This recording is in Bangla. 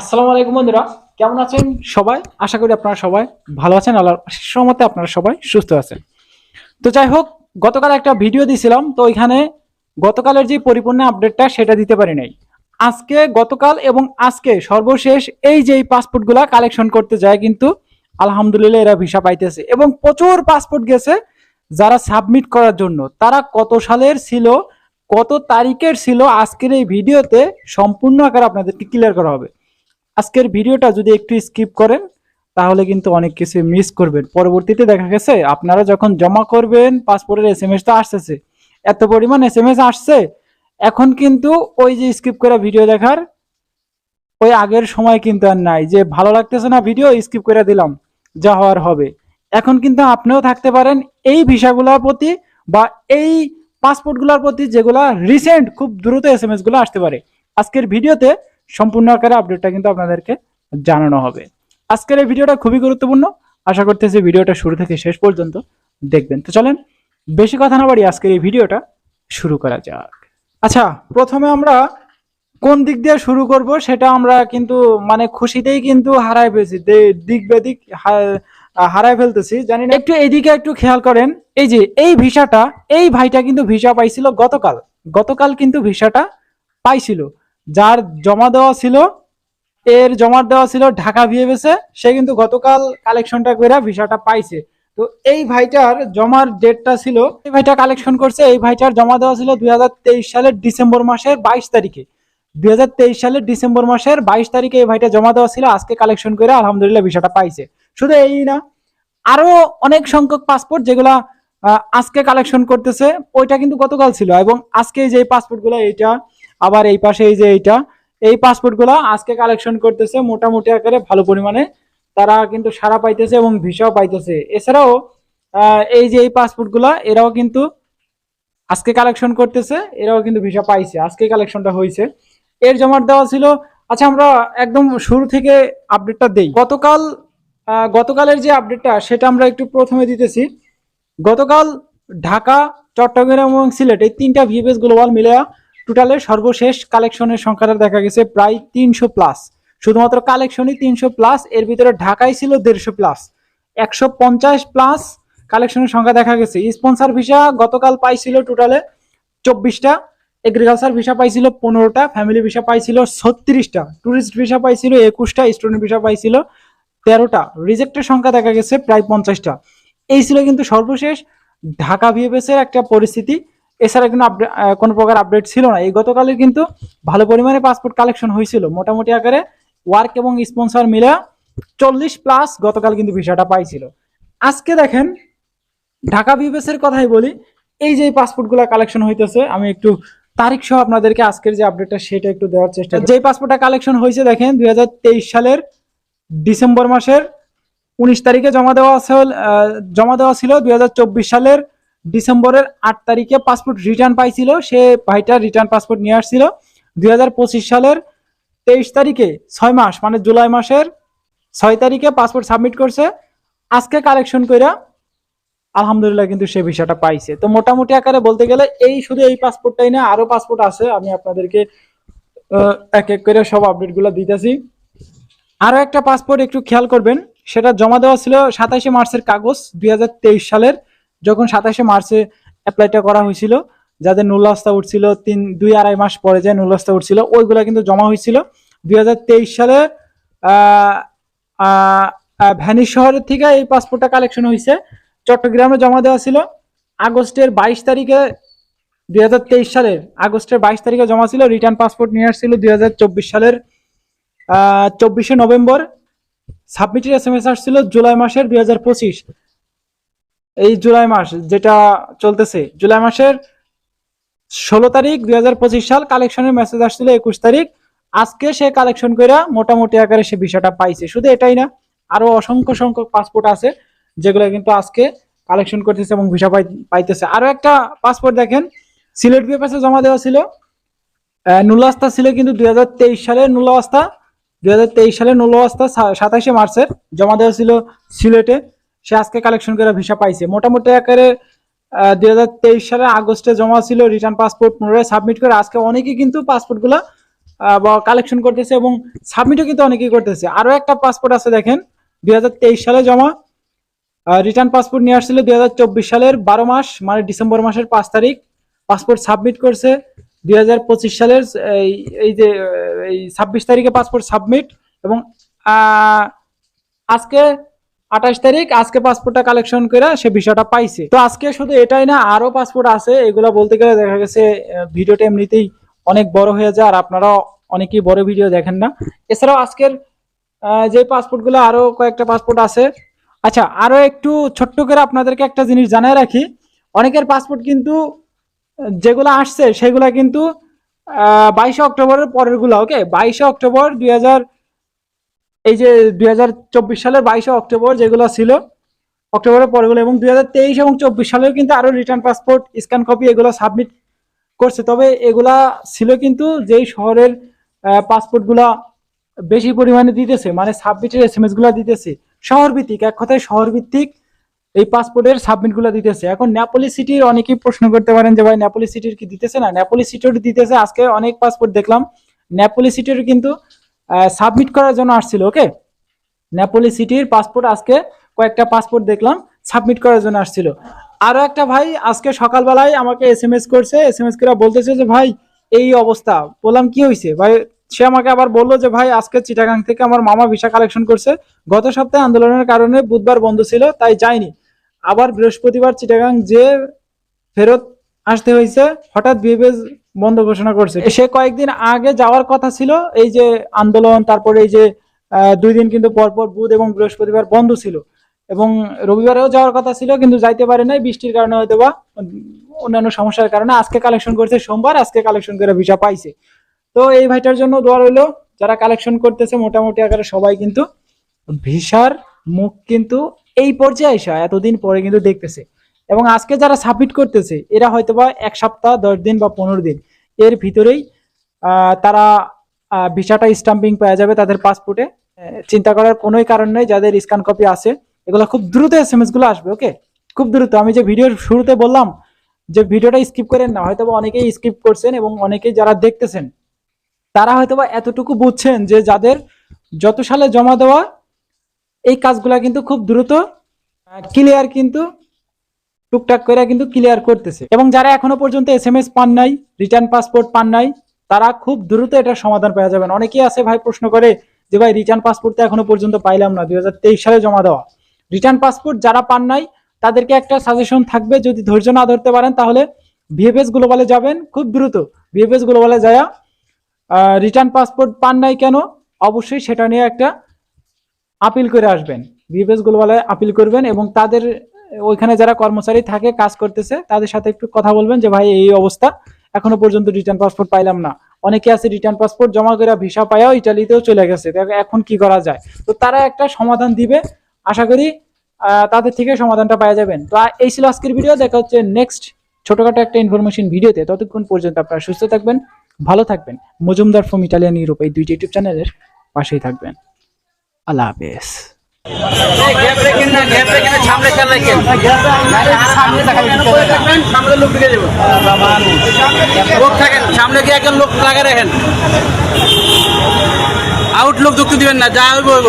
আসসালামু আলাইকুম বন্ধুরা, কেমন আছেন সবাই? আশা করি আপনারা সবাই ভালো আছেন, আল্লাহর সহমতে আপনারা সবাই সুস্থ আছেন। তো যাই হোক, গতকাল একটা ভিডিও দিছিলাম তো ওইখানে গতকালের যে পরিপূর্ণ আপডেটটা সেটা দিতে পারি নাই। আজকে গতকাল এবং আজকে সর্বশেষ এই যে পাসপোর্টগুলা কালেকশন করতে যায় কিন্তু আলহামদুলিল্লাহ এরা ভিসা পাইতেছে এবং প্রচুর পাসপোর্ট গেছে যারা সাবমিট করার জন্য। তারা কত সালের ছিল, কত তারিখের ছিল, আজকের এই ভিডিওতে সম্পূর্ণ আকারে আপনাদেরকে ক্লিয়ার করা হবে। আজকের ভিডিওটা যদি একটু স্কিপ করেন, তাহলে কিন্তু অনেক কিছু মিস করবেন। পরবর্তীতে দেখা গেছে, আপনারা যখন জমা করবেন পাসপোর্টের এস এম এস তো আসতেছে, এত পরিমাণ এস এম এস আসছে, এখন কিন্তু ওই যে স্কিপ করা ভিডিও দেখার, ওই আগের সময় কিন্তু আর নাই। যে ভালো লাগতেছে না ভিডিও স্কিপ করে দিলাম, যা হওয়ার হবে। এখন কিন্তু আপনিও থাকতে পারেন এই ভিসাগুলোর প্রতি বা এই পাসপোর্টগুলোর প্রতি যেগুলা রিসেন্ট খুব দ্রুত এস এম এসগুলো আসতে পারে। আজকের ভিডিওতে সম্পূর্ণ আকারে আপডেটটা কিন্তু আপনাদেরকে জানানো হবে। আজকের এই ভিডিওটা খুবই গুরুত্বপূর্ণ। আশা করতেছি ভিডিওটা শুরু থেকে শেষ পর্যন্ত দেখবেন। তো চলেন, বেশি কথা না বাড়ি আজকের এই ভিডিওটা শুরু করা যাক। আচ্ছা প্রথমে আমরা কোন দিক দিয়ে শুরু করব সেটা আমরা কিন্তু মানে খুশিতেই কিন্তু হারাই ফেলছি। দিক বেদিক হারাই ফেলতেছি। জানি না, একটু এইদিকে একটু খেয়াল করেন। এই যে, এই ভিসাটা, এই ভাইটা কিন্তু ভিসা পাইছিল গতকাল। গতকাল কিন্তু ভিসাটা পাইছিল। যার জমা দেওয়া ছিল, এর জমা দেওয়া ছিল ঢাকা ভিএফএসে সে কিন্তু গতকাল কালেকশনটা করে ভিসাটা পাইছে। তো এই ভাইটার জমার ডেটটা ছিল, এই ভাইটা কালেকশন করছে, এই ভাইটার জমা দেওয়া ছিল দুই হাজার তেইশ সালের ডিসেম্বর মাসের বাইশ তারিখে। দুই হাজার তেইশ সালের ডিসেম্বর মাসের বাইশ তারিখে এই ভাইটা জমা দেওয়া ছিল, আজকে কালেকশন করে আলহামদুলিল্লাহ ভিসাটা পাইছে। শুধু এই না, আরও অনেক সংখ্যক পাসপোর্ট যেগুলা আজকে কালেকশন করতেছে, ওইটা কিন্তু গতকাল ছিল এবং আজকে যে পাসপোর্টগুলো, এইটা আবার এই পাশে এই যে এইটা, এই পাসপোর্টগুলা আজকে কালেকশন করতেছে মোটামুটি আকারে ভালো পরিমাণে। তারা কিন্তু সারা পাইতেছে এবং ভিসাও পাইতেছে। এছাড়াও এই যে এই পাসপোর্টগুলা এরাও কিন্তু আজকে কালেকশন করতেছে, এরাও কিন্তু ভিসা পাইছে। আজকে কালেকশনটা হয়েছে এর জমা দেওয়া ছিল আচ্ছা আমরা একদম শুরু থেকে আপডেটটা দেই। গতকাল গতকালের যে আপডেটটা সেটা আমরা একটু প্রথমে দিতেছি। গতকাল ঢাকা, চট্টগ্রাম এবং সিলেট, এই তিনটা ভিএফএস গ্লোবাল মিলে টোটালে সর্বশেষ কালেকশনের সংখ্যাটা দেখা গেছে প্রায় তিনশো প্লাস শুধুমাত্র কালেকশনই তিনশো প্লাস এর ভিতরে ঢাকায় ছিল দেড়শো প্লাস একশো পঞ্চাশ প্লাস কালেকশনের সংখ্যা দেখা গেছে। স্পন্সার ভিসা গতকাল পাইছিল টোটালে চব্বিশটা এগ্রিকালচার ভিসা পাইছিল পনেরোটা ফ্যামিলি ভিসা পাইছিল ছত্রিশটা ট্যুরিস্ট ভিসা পাইছিল একুশটা স্টুডেন্ট ভিসা পাইছিল তেরোটা। রিজেক্টের সংখ্যা দেখা গেছে প্রায় পঞ্চাশটা। এই ছিল কিন্তু সর্বশেষ ঢাকা ভিএফএস এর একটা পরিস্থিতি। এছাড়া কিন্তু কোনো প্রকার আপডেট ছিল না। এই গতকালে কিন্তু ভালো পরিমাণে পাসপোর্ট কালেকশন হয়েছিল। মোটামুটি আকারে ওয়ার্ক এবং স্পন্সর মিলে চল্লিশ প্লাস গতকাল কিন্তু ভিসাটা পাইছিল। আজকে দেখেন, ঢাকা এর কথাই বলি, এই যে পাসপোর্টগুলা কালেকশন হইতেছে, আমি একটু তারিখ সহ আপনাদেরকে আজকের যে আপডেটটা সেটা একটু দেওয়ার চেষ্টা। যে পাসপোর্টটা কালেকশন হয়েছে দেখেন, দুই হাজার তেইশ সালের ডিসেম্বর মাসের উনিশ তারিখে জমা দেওয়া জমা দেওয়া ছিল দুই হাজার চব্বিশ সালের ডিসেম্বরের আট তারিখে পাসপোর্ট রিটার্ন পাইছিল, সে ভাইটা রিটার্ন পাসপোর্ট নিয়ে আসছিল। দুই সালের তেইশ তারিখে, ছয় মাস মানে জুলাই মাসের ছয় তারিখে পাসপোর্ট সাবমিট করছে। আজকে কালেকশন কইরা আলহামদুলিল্লাহ কিন্তু সে ভিসাটা পাইছে। তো মোটামুটি আকারে বলতে গেলে এই শুধু এই পাসপোর্টটাই না, আরও পাসপোর্ট আছে। আমি আপনাদেরকে এক এক করে সব আপডেটগুলো দিতেছি। আরও একটা পাসপোর্ট একটু খেয়াল করবেন, সেটা জমা দেওয়া ছিল সাতাশে মার্চের কাগজ দুই হাজার তেইশ সালের। যখন সাতাশে মার্চে অ্যাপ্লাইটা করা হয়েছিল, যাদের নুলাস্তা উঠছিল তিন, দুই আড়াই মাস পরে যে নুলাস্তা উঠছিল ওইগুলো কিন্তু জমা হয়েছিল। দুই সালে ভ্যানিস শহরের থেকে এই পাসপোর্টটা কালেকশন হয়েছে। চট্টগ্রামে জমা দেওয়া ছিল। আগস্টের বাইশ তারিখে দুই হাজার তেইশ সালের আগস্টের বাইশ তারিখে জমা ছিল। রিটার্ন পাসপোর্ট নিয়ে আসছিল দুই হাজার চব্বিশ সালের চব্বিশে নভেম্বর। সাবমিটের এস এম এস আসছিল জুলাই মাসের দুই হাজার পঁচিশ। এই জুলাই মাস যেটা চলতেছে, জুলাই মাসের ষোলো তারিখ দুই হাজার পঁচিশ সাল কালেকশনের মেসেজ আসছিল একুশ তারিখ। আজকে সে কালেকশন করে মোটামুটি আকারে সে বিষয়টা পাইছে। শুধু এটাই না, আরও অসংখ্য সংখ্যক পাসপোর্ট আছে, যেগুলো কিন্তু আজকে কালেকশন করতেছে এবং ভিসা পাই- পাইতেছে। আরও একটা পাসপোর্ট দেখেন, সিলেট বিএফএসে জমা দেওয়া ছিল। নুলাস্তা ছিল কিন্তু দুই হাজার তেইশ সালের নুলাস্তা দুই হাজার তেইশ সালের নুলাস্তা সাতাশে মার্চের জমা দেওয়া ছিল সিলেটে। সে আজকে কালেকশন করে ভিসা পাইছে। মোটামুটি আকারে দুই সালের আগস্টে জমা ছিল রিটার্ন পাসপোর্ট পুনরায় সাবমিট করে আজকে অনেকেই কিন্তু পাসপোর্টগুলা বা কালেকশন করতেছে এবং সাবমিটও কিন্তু অনেকেই করতেছে। আরও একটা পাসপোর্ট আছে দেখেন দু হাজার তেইশ সালে জমা রিটার্ন পাসপোর্ট নিয়ে আসছিল দুই সালের বারো মাস মানে ডিসেম্বর মাসের পাঁচ তারিখ। পাসপোর্ট সাবমিট করছে দুই হাজার পঁচিশ সালের, এই যে, এই ছাব্বিশ তারিখে পাসপোর্ট সাবমিট এবং আজকে আঠাশ তারিখ, আজকে পাসপোর্টটা কালেকশন করে সে বিষয়টা পাইছে। তো আজকে শুধু এটাই না আরও পাসপোর্ট আছে, এগুলো বলতে গেলে দেখা গেছে ভিডিওটা এমনিতেই অনেক বড় হয়ে যায়, আর আপনারা অনেকেই বড় ভিডিও দেখেন না। এছাড়াও আজকের যে পাসপোর্টগুলো আরও কয়েকটা পাসপোর্ট আছে। আচ্ছা আরও একটু ছোট্ট করে আপনাদেরকে একটা জিনিস জানায় রাখি। অনেকের পাসপোর্ট কিন্তু, যেগুলো আসছে, সেগুলা কিন্তু বাইশে অক্টোবরের পরেরগুলা ওকে বাইশে অক্টোবর দুই হাজার এই যে দুই হাজার চব্বিশ সালের বাইশে অক্টোবর যেগুলো ছিল, অক্টোবরের পরেগুলো এবং দুই এবং চব্বিশ সালেও কিন্তু আরও রিটার্ন পাসপোর্ট স্ক্যান কপি এগুলো সাবমিট করছে। তবে এগুলা ছিল কিন্তু যেই শহরের পাসপোর্টগুলা বেশি পরিমাণে দিতেছে মানে সাবমিটের এস এম এসগুলা দিতেছে। শহরভিত্তিক, এক কথায় শহরভিত্তিক এই পাসপোর্টের সাবমিটগুলা দিতেছে। এখন নেপোলি সিটির অনেকেই প্রশ্ন করতে পারেন যে, ভাই নেপোলি সিটির কি দিতেছে? না নেপোলি সিটির দিতেছে। আজকে অনেক পাসপোর্ট দেখলাম। নেপোলি সিটির কিন্তু সাবমিট করার জন্য আসছিল ওকে নেপোলি সিটির পাসপোর্ট আজকে, কয়েকটা পাসপোর্ট দেখলাম সাবমিট করার জন্য আসছিল। আরও একটা ভাই আজকে সকালবেলায় আমাকে এস এম এস করছে এস এম এস করে বলতেছে যে, ভাই, এই অবস্থা। বললাম, কি হয়েছে ভাই, সে আমাকে আবার বলল যে, ভাই, আজকে চিটাগাং থেকে আমার মামা ভিসা কালেকশন করছে। গত সপ্তাহে আন্দোলনের কারণে বুধবার বন্ধ ছিল, তাই যায়নি আবার বৃহস্পতিবার চিটাগাং যে ফেরত আসতে হয়েছে হঠাৎ বিহেভিয়ার বন্ধ ঘোষণা করছে। সে কয়েকদিন আগে যাওয়ার কথা ছিল, এই যে আন্দোলন, তারপরে এই যে দুই দিন কিন্তু পরপর বুধ এবং বৃহস্পতিবার বন্ধ ছিল। এবং রবিবারেও যাওয়ার কথা ছিল, কিন্তু যাইতে পারে নাই, বৃষ্টির কারণে হয়তো বা অন্যান্য সমস্যার কারণে আজকে কালেকশন করছে, সোমবার আজকে কালেকশন করে ভিসা পাইছে। তো এই ভাইটার জন্য দোয়া রইল, যারা কালেকশন করতেছে, মোটামুটি আকারে সবাই কিন্তু ভিসার মুখ কিন্তু এই পর্যায়ে আসা এতদিন পরে কিন্তু দেখতেছে। এবং আজকে যারা সাবমিট করতেছে, এরা হয়তোবা এক সপ্তাহ, দশ দিন বা পনেরো দিন, এর ভিতরেই তারা ভিসাটা স্টাম্পিং পাওয়া যাবে তাদের পাসপোর্টে চিন্তা করার কোনোই কারণ নেই, যাদের স্ক্যান কপি আছে, এগুলো খুব দ্রুত এস এম এসগুলো আসবে ওকে খুব দ্রুত। আমি যে ভিডিওর শুরুতে বললাম, যে ভিডিওটা স্কিপ করেন না, হয়তোবা অনেকেই স্কিপ করছেন এবং অনেকেই যারা দেখতেছেন, তারা হয়তোবা এতটুকু বুঝছেন যে যাদের যত সালে জমা দেওয়া, এই কাজগুলা কিন্তু খুব দ্রুত ক্লিয়ার কিন্তু টুকটাক করে কিন্তু ক্লিয়ার করতেছে। এবং যারা এখনও পর্যন্ত এস এম এস পান নাই রিটার্ন পাসপোর্ট পান নাই, তারা খুব দ্রুত এটার সমাধান পেয়ে যাবেন। অনেকেই আছে ভাই প্রশ্ন করে যে ভাই রিটার্ন পাসপোর্ট তো এখনও পর্যন্ত পাইলাম না, দুই সালে জমা দেওয়া। রিটার্ন পাসপোর্ট যারা পান নাই, তাদেরকে একটা সাজেশন থাকবে, যদি ধৈর্য না ধরতে পারেন তাহলে ভিএফএস গ্লোবালে যাবেন, খুব দ্রুত। ভিএফএস গ্লোবালে যায়া রিটার্ন পাসপোর্ট পান নাই কেন, অবশ্যই সেটা নিয়ে একটা আপিল করে আসবেন। ভিএফএস গ্লোবালে আপিল করবেন এবং তাদের ওইখানে যারা কর্মচারী থাকে, কাজ করতেছে, তাদের সাথে একটু কথা বলবেন যে, ভাই, এই অবস্থা। এখনও পর্যন্ত রিটার্ন পাসপোর্ট পাইলাম না। অনেকে আছে রিটার্ন পাসপোর্ট জমা করে ভিসা পায়াও ইটালিতেও চলে গেছে। এখন কি করা যায়? তো তারা একটা সমাধান দিবে। আশা করি তাদের থেকে সমাধানটা পাওয়া যাবেন তো এই ছিল আজকের ভিডিও দেখা হচ্ছে নেক্সট ছোটখাটো একটা ইনফরমেশন ভিডিওতে ততক্ষণ পর্যন্ত আপনারা সুস্থ থাকবেন, ভালো থাকবেন। মজুমদার ফ্রম ইটালিয়ান ইউরোপ এই দুইটি ইউটিউব চ্যানেলের পাশেই থাকবেন। আল্লাহ হাফেজ। সামনে একজন লোক লাগা রাখেন আউট লোক ঢুকতে দিবেন না যা হইব হইব